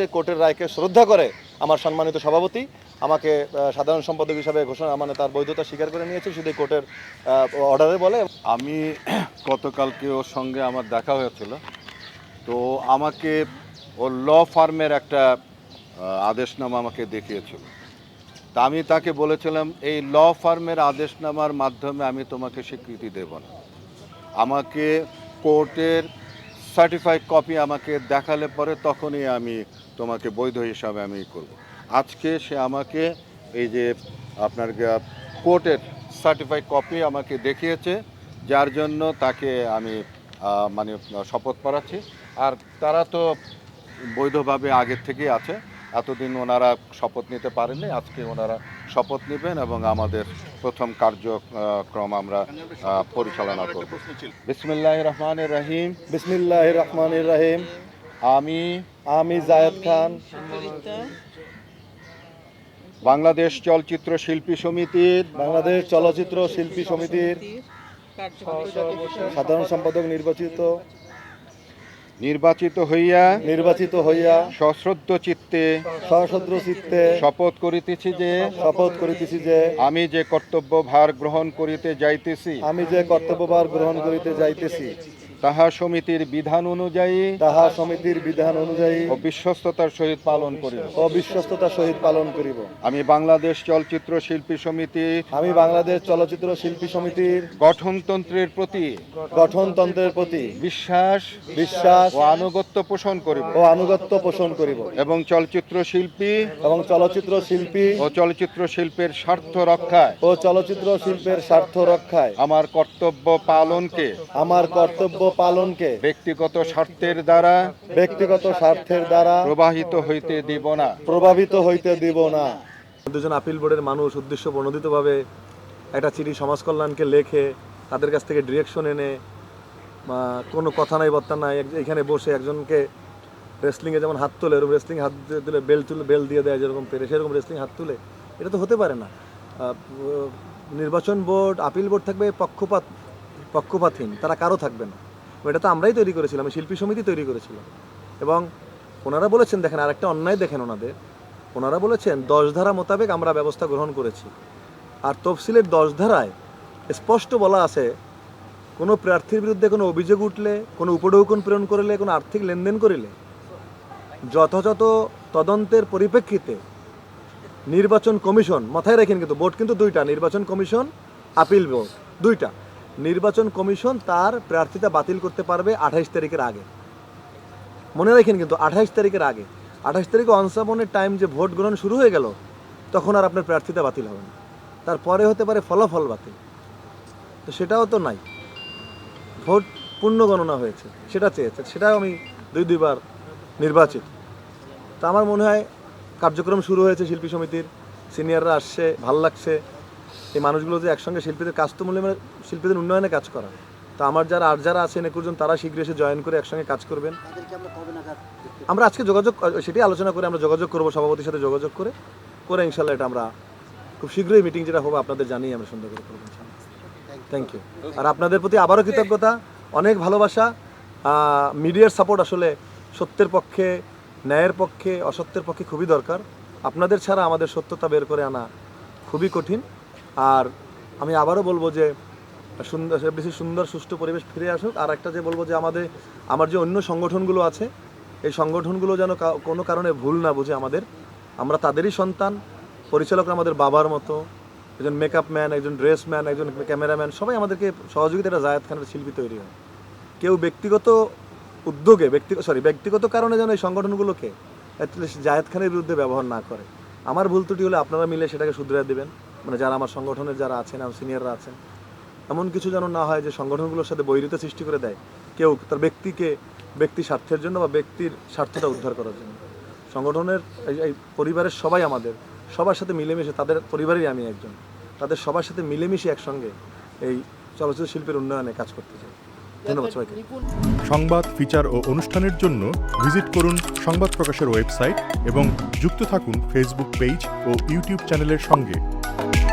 যে কোর্টের রায়কে শ্রদ্ধা করে আমার সম্মানিত সভাপতি আমাকে সাধারণ সম্পাদক হিসাবে ঘোষণা মানে তার বৈধতা স্বীকার করে নিয়েছে, শুধু কোর্টের অর্ডারে বলে। আমি গতকালকে ওর সঙ্গে আমার দেখা হয়েছিল। তো আমাকে ও ল ফার্মের একটা আদেশনামা আমাকে দেখিয়েছিল। তা আমি তাকে বলেছিলাম, এই ল ফার্মের আদেশনামার মাধ্যমে আমি তোমাকে স্বীকৃতি দেব না। আমাকে কোর্টের সার্টিফাইড কপি আমাকে দেখালে পরে তখনই আমি তোমাকে বৈধ হিসাবে আমি করব। আজকে সে আমাকে এই যে আপনার কোর্টের সার্টিফাইড কপি আমাকে দেখিয়েছে, যার জন্য তাকে আমি মানে শপথ পড়াচ্ছি। আর তারা তো বৈধভাবে আগের থেকেই আছে। এতদিন ওনারা শপথ নিতে পারেননি আজকে ওনারা শপথ নেবেন এবং আমাদের প্রথম কার্যক্রম আমরা পরিচালনা করব। বিসমিল্লাহ রহমান রহিম। বিসমিল্লাহ রহমান রাহিম। আমি আমি জায়েদ খান। বাংলাদেশ চলচ্চিত্র শিল্পী সমিতির বাংলাদেশ চলচ্চিত্র শিল্পী সমিতির সাধারণ সম্পাদক নির্বাচিত। নির্বাচিত হইয়া নির্বাচিত হইয়া সশ্রদ্ধ চিত্তে সশ্রদ্ধ চিত্তে শপথ করিতেছি যে শপথ করিতেছি যে আমি যে কর্তব্য ভার গ্রহণ করিতে যাইতেছি আমি যে কর্তব্য ভার গ্রহণ করিতে যাইতেছি তাহা সমিতির বিধান অনুযায়ী তাহা সমিতির বিধান অনুযায়ী ও বিশ্বস্ততার সহিত পালন করিব। অবিশ্বস্ততার সহিত পালন করিব। আমি বাংলাদেশ চলচ্চিত্র শিল্পী সমিতি আমি বাংলাদেশ চলচ্চিত্র শিল্পী সমিতির গঠনতন্ত্রের প্রতি গঠনতন্ত্রের প্রতি বিশ্বাস বিশ্বাস ও আনুগত্য পোষণ করিব। ও আনুগত্য পোষণ করিব। এবং চলচ্চিত্র শিল্পী এবং চলচ্চিত্র শিল্পী ও চলচ্চিত্র শিল্পের স্বার্থ রক্ষায়। ও চলচ্চিত্র শিল্পের স্বার্থ রক্ষায়। আমার কর্তব্য পালনকে আমার কর্তব্য পালনকে ব্যক্তিগত স্বার্থের দ্বারা ব্যক্তিগত স্বার্থের দ্বারা প্রবাহিত হইতে দিব না। প্রভাবিত হইতে দিব না। দুজন আপিল বোর্ডের মানুষ উদ্দেশ্য প্রণোদিতভাবে একটা চিঠি সমাজ কল্যাণকে লেখে তাদের কাছ থেকে ডিরেকশন এনে বা কোনো কথা নাই বার্তা নাই এখানে বসে একজনকে রেসলিংয়ে যেমন হাত তোলে এরকম রেসলিং হাত তুলে বেল তুলে বেল দিয়ে দেয় যেরকম পেরে সেরকম রেসলিং হাত তুলে। এটা তো হতে পারে না। নির্বাচন বোর্ড আপিল বোর্ড থাকবে পক্ষপাত পক্ষপাতহীন তারা কারও থাকবে না। এটা তো আমরাই তৈরি করেছিলাম শিল্পী সমিতি তৈরি করেছিলাম এবং ওনারা বলেছেন, দেখেন আরেকটা অন্যায় দেখেন ওনাদের। ওনারা বলেছেন দশ ধারা মোতাবেক আমরা ব্যবস্থা গ্রহণ করেছি। আর তফসিলের দশ ধারায় স্পষ্ট বলা আছে, কোনো প্রার্থীর বিরুদ্ধে কোনো অভিযোগ উঠলে, কোনো উপঢৌকন প্রেরণ করলে, কোনো আর্থিক লেনদেন করিলে, যথাযথ তদন্তের পরিপ্রেক্ষিতে নির্বাচন কমিশন, মাথায় রাখেন কিন্তু বোর্ড কিন্তু দুইটা, নির্বাচন কমিশন, আপিল বোর্ড, দুইটা। নির্বাচন কমিশন তার প্রার্থিতা বাতিল করতে পারবে আঠাইশ তারিখের আগে। মনে রাখেন কিন্তু আঠাইশ তারিখের আগে। আঠাইশ তারিখে অনসাবনের টাইম যে ভোট গ্রহণ শুরু হয়ে গেল, তখন আর আপনার প্রার্থিতা বাতিল হবে না। তারপরে হতে পারে ফলাফল বাতিল। তো সেটাও তো নাই। ভোট পূর্ণ গণনা হয়েছে, সেটা চেয়েছে, সেটাও আমি দুই, দুইবার নির্বাচিত। তা আমার মনে হয় কার্যক্রম শুরু হয়েছে শিল্পী সমিতির, সিনিয়ররা আসছে, ভালো লাগছে। এই মানুষগুলো যে একসঙ্গে শিল্পীদের কাজ তো মূল্যে মানে শিল্পীদের উন্নয়নে কাজ করা। তো আমার যারা আর যারা আছেন একুশজন তারা শীঘ্র এসে জয়েন করে একসঙ্গে কাজ করবেন। আমরা আজকে যোগাযোগ সেটাই আলোচনা করে আমরা যোগাযোগ করব সভাপতির সাথে যোগাযোগ করে। করে ইনশাল্লাহ এটা আমরা খুব শীঘ্রই মিটিং যেটা হবে আপনাদের জানিয়ে আমরা সুন্দর করে করব থ্যাংক ইউ আর আপনাদের প্রতি আবারও কৃতজ্ঞতা অনেক ভালোবাসা। মিডিয়ার সাপোর্ট আসলে সত্যের পক্ষে ন্যায়ের পক্ষে অসত্যের পক্ষে খুবই দরকার। আপনাদের ছাড়া আমাদের সত্যতা বের করে আনা খুবই কঠিন। আর আমি আবারও বলব যে সুন্দর বেশি সুন্দর, সুষ্ঠু পরিবেশ ফিরে আসুক। আর একটা যে বলব যে আমাদের, আমার যে অন্য সংগঠনগুলো আছে, এই সংগঠনগুলো যেন কোনো কারণে ভুল না বুঝে আমাদের, আমরা তাদেরই সন্তান, পরিচালকরা আমাদের বাবার মতো, একজন মেকআপ ম্যান একজন ড্রেস ম্যান একজন ক্যামেরাম্যান সবাই আমাদেরকে সহযোগিতা জায়েদ খানের শিল্পী তৈরি হয়। কেউ ব্যক্তিগত উদ্যোগে, ব্যক্তি সরি ব্যক্তিগত কারণে যেন এই সংগঠনগুলোকে জায়েদ খানের বিরুদ্ধে ব্যবহার না করে। আমার ভুল ত্রুটি হলে আপনারা মিলে সেটাকে শুধরে দেবেন। মানে যারা আমার সংগঠনের যারা আছেন আমার সিনিয়ররা আছেন, এমন কিছু যেন না হয় যে সংগঠনগুলোর সাথে বৈরিতা সৃষ্টি করে দেয়। কেউ তার ব্যক্তিকে ব্যক্তি স্বার্থের জন্য বা ব্যক্তির স্বার্থটা উদ্ধার করার জন্য। সংগঠনের এই পরিবারের সবাই আমাদের, সবার সাথে মিলেমিশে, তাদের পরিবারেই আমি একজন। তাদের সবার সাথে মিলেমিশে একসঙ্গে এই চলচ্চিত্র শিল্পের উন্নয়নে কাজ করতে চাই। ধন্যবাদ সবাইকে। সংবাদ ফিচার ও অনুষ্ঠানের জন্য ভিজিট করুন সংবাদ প্রকাশের ওয়েবসাইট এবং যুক্ত থাকুন ফেসবুক পেজ ও ইউটিউব চ্যানেলের সঙ্গে। you